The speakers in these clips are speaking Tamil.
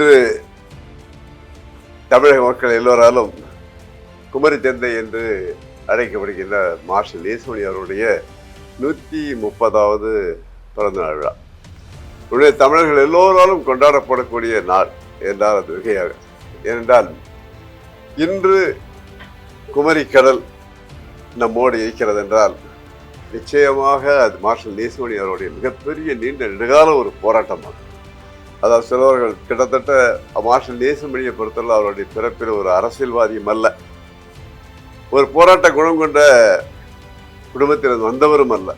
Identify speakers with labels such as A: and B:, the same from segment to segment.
A: இன்று தமிழக மக்கள் எல்லோராலும் குமரி தந்தை என்று அழைக்கப்படுகின்ற மார்ஷல் நேசமணி அவருடைய நூற்றி முப்பதாவது பிறந்த நாள் விழா. உடைய தமிழர்கள் எல்லோராலும் கொண்டாடப்படக்கூடிய நாள் என்றால் அது மிகையாக. ஏனென்றால் இன்று குமரி கடல் நம்மோடு இருக்கிறது என்றால் நிச்சயமாக அது மார்ஷல் நேசமணி அவருடைய மிகப்பெரிய நீண்ட நெடுகால ஒரு போராட்டமாகும். அதாவது சிலவர்கள் கிட்டத்தட்ட மார்ஷல் நேசமணியை பொறுத்தவரை அவருடைய பிறப்பில் ஒரு அரசியல்வாதியும் அல்ல. ஒரு போராட்ட குணம் கொண்ட குடும்பத்தில் வந்தவரும் அல்ல.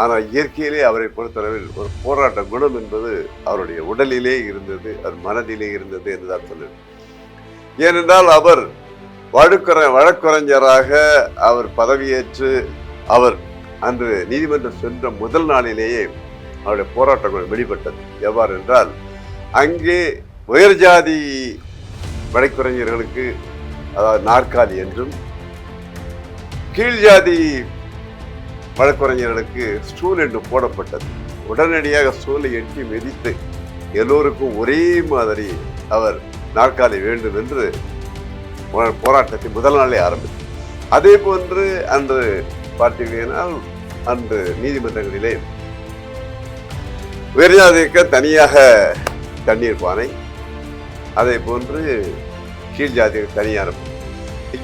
A: ஆனால் இயற்கையிலே அவரை பொறுத்தளவில் ஒரு போராட்ட குணம் என்பது அவருடைய உடலிலே இருந்தது அது மனதிலே இருந்தது என்றுதான் சொல்லுது ஏனென்றால் அவர் வழக்குற வழக்குரைஞராக அவர் பதவியேற்று அவர் அன்று நீதிமன்றம் சென்ற முதல் நாளிலேயே அவருடைய போராட்ட குணம் வெளிப்பட்டது. எவ்வாறு என்றால் அங்கே உயர் ஜாதி வழக்குரைஞர்களுக்கு அதாவது நாற்காலி என்றும் கீழ் ஜாதி வழக்குரைஞர்களுக்கு ஸ்டூல் என்று போடப்பட்டது. உடனடியாக ஸ்டூலை எட்டி மிதித்து எல்லோருக்கும் ஒரே மாதிரி அவர் நாற்காலி வேண்டும் என்று போ- போராட்டத்தை முதல் நாளே ஆரம்பித்தார் அதே போன்று அன்று பார்த்தீங்கன்னா அன்று நீதிமன்றங்களிலே உயர்ஜாதிக்க தனியாக தண்ணீர் பானை அதை போன்று கீழ் ஜாதிகள் தனியான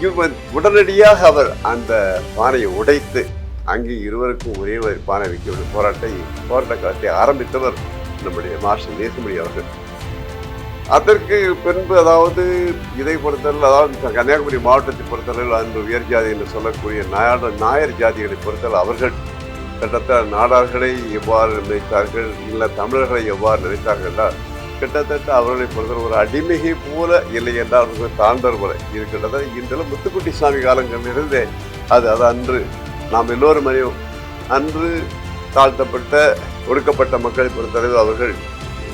A: இவன் உடனடியாக அவர் அந்த பானையை உடைத்து அங்கே இருவருக்கும் ஒரே ஒரு பானை வைக்க போராட்டை போராட்ட காலத்தை ஆரம்பித்தவர் நம்முடைய மார்ஷல் நேசமணி அவர்கள். அதற்கு பின்பு அதாவது இதை பொறுத்தவரை அதாவது கன்னியாகுமரி மாவட்டத்தை பொறுத்தவரையில் அந்த உயர் ஜாதி என்று சொல்லக்கூடிய நாயாட நாயர் ஜாதிகளை பொறுத்தவரை அவர்கள் கிட்டத்தட்ட நாடார்களை எவ்வாறு நினைத்தார்கள் இல்லை தமிழர்களை எவ்வாறு நினைத்தார்கள் என்றால் கிட்டத்தட்ட அவர்களை பொறுத்தவரை ஒரு அடிமையை போல இல்லை என்றால் அவர்கள் தாண்டர் போல. இது கிட்டத்தட்ட இன்றெல்லாம் முத்துக்குட்டி சாமி காலங்களிலிருந்தே அது அது அன்று நாம் எல்லோரும் அறிவோம். அன்று தாழ்த்தப்பட்ட ஒடுக்கப்பட்ட மக்களை பொறுத்தளவு அவர்கள்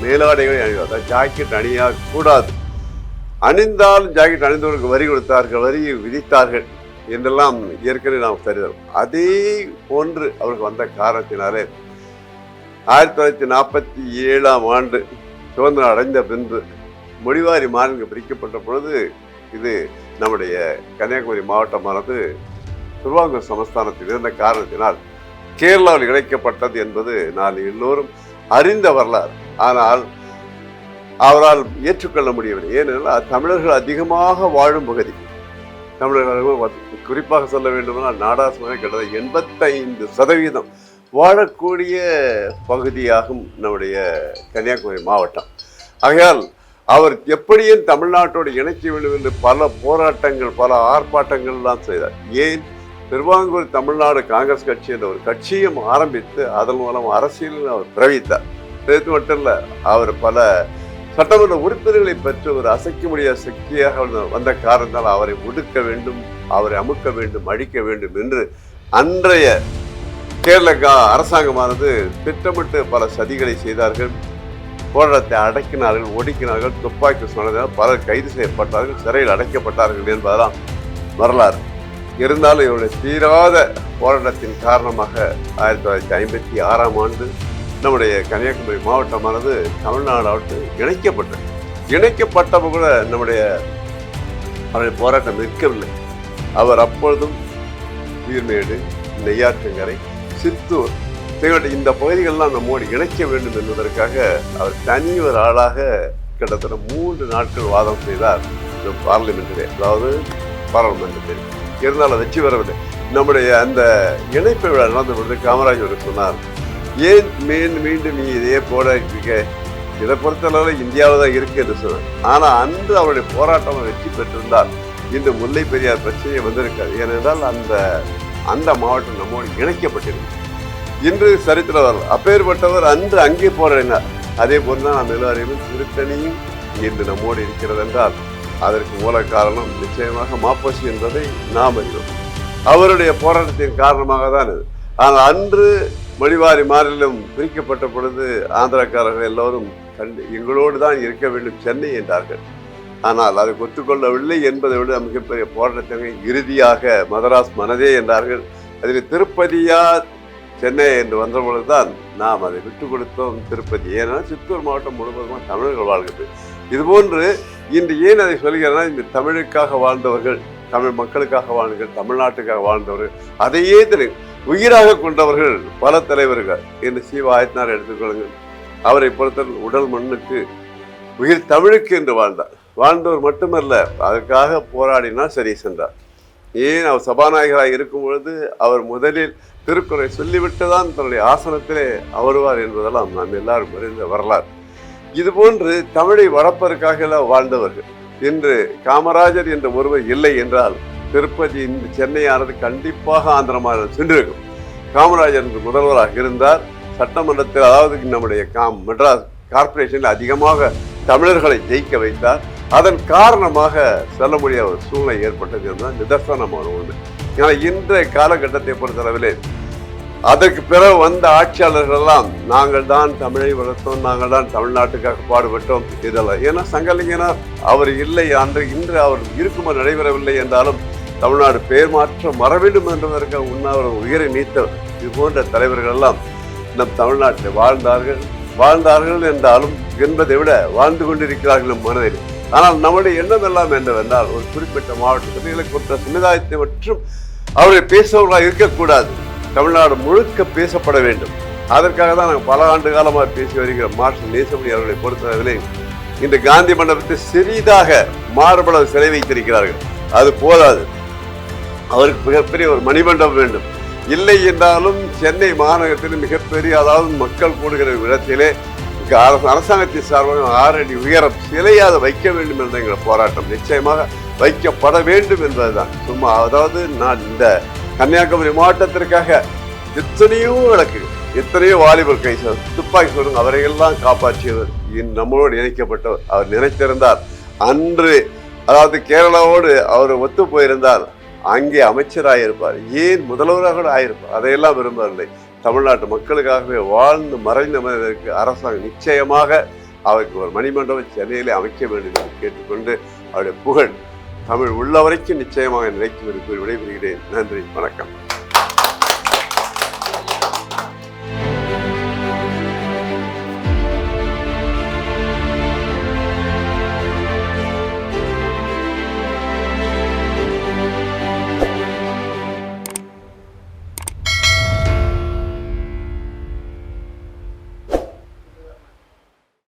A: மேலாடைகளை அணிவார் அதாவது ஜாக்கெட் அணியக்கூடாது அணிந்தாலும் ஜாக்கெட் அணிந்தவர்களுக்கு வரி கொடுத்தார்கள் வரி விதித்தார்கள் என்றெல்லாம் ஏற்கனவே நாம் தருகிறோம் அதே போன்று அவருக்கு வந்த காரணத்தினாலே ஆயிரத்தி தொள்ளாயிரத்தி நாற்பத்தி ஏழாம் ஆண்டு சுதந்திரம் அடைந்த பின்பு மொழிவாரி மாநிலங்கள் பிரிக்கப்பட்ட பொழுது இது நம்முடைய கன்னியாகுமரி மாவட்டமானது திருவாங்கூர் சமஸ்தானத்தில் இருந்த காரணத்தினால் கேரளாவில் இணைக்கப்பட்டது என்பது நான் எல்லோரும் அறிந்த வரலாறு. ஆனால் அவரால் ஏற்றுக்கொள்ள முடியவில்லை. ஏனென்றால் தமிழர்கள் அதிகமாக வாழும் பகுதி. தமிழர்கள் குறிப்பாக சொல்ல வேண்டுமென்றால் நாடார் கிட்டத்தட்ட எண்பத்தைந்து சதவீதம் வாழக்கூடிய பகுதியாகும் நம்முடைய கன்னியாகுமரி மாவட்டம். ஆகையால் அவர் எப்படியும் தமிழ்நாட்டோடு இணைக்க வேண்டும் என்று பல போராட்டங்கள் பல ஆர்ப்பாட்டங்கள்லாம் செய்தார். ஏன்? திருவாங்கூர் தமிழ்நாடு காங்கிரஸ் கட்சி என்ற ஒரு கட்சியும் ஆரம்பித்து அதன் மூலம் அரசியலில் அவர் பிரவித்தார் இது மட்டும் இல்லை அவர் பல சட்டமன்ற உறுப்பினர்களை பெற்று ஒரு அசைக்க முடியாத சக்தியாக வந்த காரணத்தால் அவரை ஒடுக்க வேண்டும் அவரை அமுக்க வேண்டும் அழிக்க வேண்டும் என்று அன்றைய கேரளக்கா அரசாங்கமானது திட்டமிட்டு பல சதிகளை செய்தார்கள். போராட்டத்தை அடக்கினார்கள் ஒடுக்கினார்கள் துப்பாக்கி சொன்னதால் பலர் கைது செய்யப்பட்டார்கள் சிறையில் அடைக்கப்பட்டார்கள் என்பதெல்லாம் வரலாறு. இருந்தாலும் இவருடைய தீராத போராட்டத்தின் காரணமாக ஆயிரத்தி தொள்ளாயிரத்தி ஐம்பத்தி ஆறாம் ஆண்டு நம்முடைய கன்னியாகுமரி மாவட்டமானது தமிழ்நாடு இணைக்கப்பட்டது. இணைக்கப்பட்டப்ப கூட நம்முடைய அவருடைய போராட்டம் நிற்கவில்லை. அவர் அப்பொழுதும் உயிர்மேடு நெய்யாற்றங்கரை சித்தூர் தேவட்ட இந்த பகுதிகளெல்லாம் நம்மோடு இணைக்க வேண்டும் என்பதற்காக அவர் தனி ஒரு ஆளாக கிட்டத்தட்ட மூன்று நாட்கள் வாதம் செய்தார் இந்த பார்லிமெண்ட்டிலே. அதாவது பாராளுமன்றத்தில். இருந்தாலும் வெற்றி பெறவில்லை. நம்முடைய அந்த இணைப்பு விழா நடந்த பொழுது காமராஜர் சொன்னார் ஏன் மீன் மீண்டும் நீ இதே போராட்டிருக்க இதை பொறுத்தளவில் இந்தியாவில் தான் இருக்கு என்று சொன்னார். ஆனால் அன்று அவருடைய போராட்டம் வெற்றி பெற்றிருந்தால் இந்த முல்லை பெரியார் பிரச்சனையை வந்திருக்காது. ஏனென்றால் அந்த அந்த மாவட்டம் நம்மோடு இணைக்கப்பட்டிருக்கு இன்று சரித்திரவர் வரல அப்பேற்பட்டவர் அன்று அங்கே போராடினார். அதே போல்தான் நாம் எல்லாரையும் திருத்தணியும் இன்று நம்மோடு இருக்கிறது என்றால் அதற்கு மூல காரணம் நிச்சயமாக மாப்பசி என்பதை நாம் அறிவோம். அவருடைய போராட்டத்தின் காரணமாக தான் இது. ஆனால் அன்று மொழிவாரி மாநிலம் பிரிக்கப்பட்ட பொழுது ஆந்திராக்காரர்கள் எல்லோரும் கண்டு எங்களோடு தான் இருக்க வேண்டும் சென்னை என்றார்கள். ஆனால் அதை ஒத்துக்கொள்ளவில்லை என்பதை விட மிகப்பெரிய போராட்டத்தை இறுதியாக மதராஸ் மனதே என்றார்கள். அதில் திருப்பதியா சென்னை என்று வந்தபொழுது தான் நாம் அதை விட்டு கொடுத்தோம் திருப்பதி. ஏன்னா சித்தூர் மாவட்டம் முழுவதுமாக தமிழர்கள் வாழ்கிறது இதுபோன்று இன்று ஏன் அதை சொல்கிறேன்னா இந்த தமிழுக்காக வாழ்ந்தவர்கள் தமிழ் மக்களுக்காக வாழ்ந்தவர்கள் தமிழ்நாட்டுக்காக வாழ்ந்தவர்கள் அதையே திரு உயிராக கொண்டவர்கள் பல தலைவர்கள் என்று சீவா ஆயத்தினார் எடுத்துக்கொள்ளுங்கள் அவரை பொறுத்தவரை உடல் மண்ணுக்கு உயிர் தமிழுக்கு என்று வாழ்ந்தார். வாழ்ந்தவர் மட்டுமல்ல அதற்காக போராடினால் சரி சென்றார். ஏன் அவர் சபாநாயகராக இருக்கும் பொழுது அவர் முதலில் திருக்குறை சொல்லிவிட்டு தான் தன்னுடைய ஆசனத்திலே அவருவார் என்பதெல்லாம் நாம் எல்லாரும் அறிந்த வரலாறு. இதுபோன்று தமிழை வளர்ப்பதற்காக எல்லாம் வாழ்ந்தவர்கள். இன்று காமராஜர் என்ற ஒருவர் இல்லை என்றால் திருப்பதி இந்த சென்னையானது கண்டிப்பாக ஆந்திர மாநிலம் சென்றிருக்கும். காமராஜர் என்று முதல்வராக இருந்தார். சட்டமன்றத்தில் அதாவது நம்முடைய காம் மெட்ராஸ் கார்பரேஷனில் அதிகமாக தமிழர்களை ஜெயிக்க வைத்தார். அதன் காரணமாக செல்ல முடியாத ஒரு சூழ்நிலை ஏற்பட்டது என்றால் நிதர்சனமான ஒன்று. ஏன்னா இன்றைய காலகட்டத்தை பொறுத்தளவிலே அதற்கு பிறகு வந்த ஆட்சியாளர்கள் எல்லாம் நாங்கள் தான் தமிழை வளர்த்தோம் நாங்கள் தான் தமிழ்நாட்டுக்காக பாடுபட்டோம் இதெல்லாம். ஏன்னா சங்கலிங்கனார் அவர் இல்லை அன்று இன்று அவர் இருக்குமா நடைபெறவில்லை என்றாலும் தமிழ்நாடு பெயர் மாற்றம் வர வேண்டும் என்பதற்காக உண்ணாவிரதம் உயிரை நீத்தவர் இது போன்ற தலைவர்கள் எல்லாம் நம் தமிழ்நாட்டில் வாழ்ந்தார்கள். வாழ்ந்தார்கள் என்றாலும் என்பதை விட வாழ்ந்து கொண்டிருக்கிறார்கள் மனதில். ஆனால் நம்முடைய எண்ணம் எல்லாம் என்னவென்றால் ஒரு குறிப்பிட்ட மாவட்டத்தில் இலக்குற்ற சமுதாயத்தை மற்றும் அவரை பேசுபவர்களாக இருக்கக்கூடாது. தமிழ்நாடு முழுக்க பேசப்பட வேண்டும். அதற்காக தான் நாங்கள் பல ஆண்டு காலமாக பேசி வருகிற மார்ஷல் நேசமணி அவர்களை பொறுத்தவரை இந்த காந்தி மண்டபத்தை சிறிதாக மாறுபட சிலை வைத்திருக்கிறார்கள். அது போதாது. அவருக்கு மிகப்பெரிய ஒரு மணிமண்டபம் வேண்டும். இல்லை என்றாலும் சென்னை மாநகரத்தில் மிகப்பெரிய அதாவது மக்கள் கூடுகிற இடத்திலே அரசாங்கத்தின் சார்பாக ஆறு அடி உயரம் சிலையாக வைக்க வேண்டும் என்ற எங்கள் போராட்டம் நிச்சயமாக வைக்கப்பட வேண்டும் என்பதுதான். சும்மா அதாவது நான் இந்த கன்னியாகுமரி மாவட்டத்திற்காக எத்தனையோ வழக்கு எத்தனையோ வாலிபர் கை துப்பாக்கி சொல்லுங்க அவரையெல்லாம் காப்பாற்றியவர் நம்மளோடு இணைக்கப்பட்டவர். அவர் நினைத்திருந்தார். அன்று அதாவது கேரளாவோடு அவர் ஒத்து போயிருந்தால் அங்கே அமைச்சராக இருப்பார் ஏன் முதல்வராக கூட ஆயிருப்பார். அதையெல்லாம் விரும்பவில்லை. தமிழ்நாட்டு மக்களுக்காகவே வாழ்ந்து மறைந்த மனிதருக்கு அரசாங்கம் நிச்சயமாக அவருக்கு ஒரு மணிமண்டபம் சென்னையிலே அமைக்க வேண்டும் என்று கேட்டுக்கொண்டு அவருடைய புகழ் தமிழ் உள்ளவரைக்கும் நிச்சயமாக நிலைக்கும் என்று கூறி விடைபெறுகிறேன். நன்றி வணக்கம்.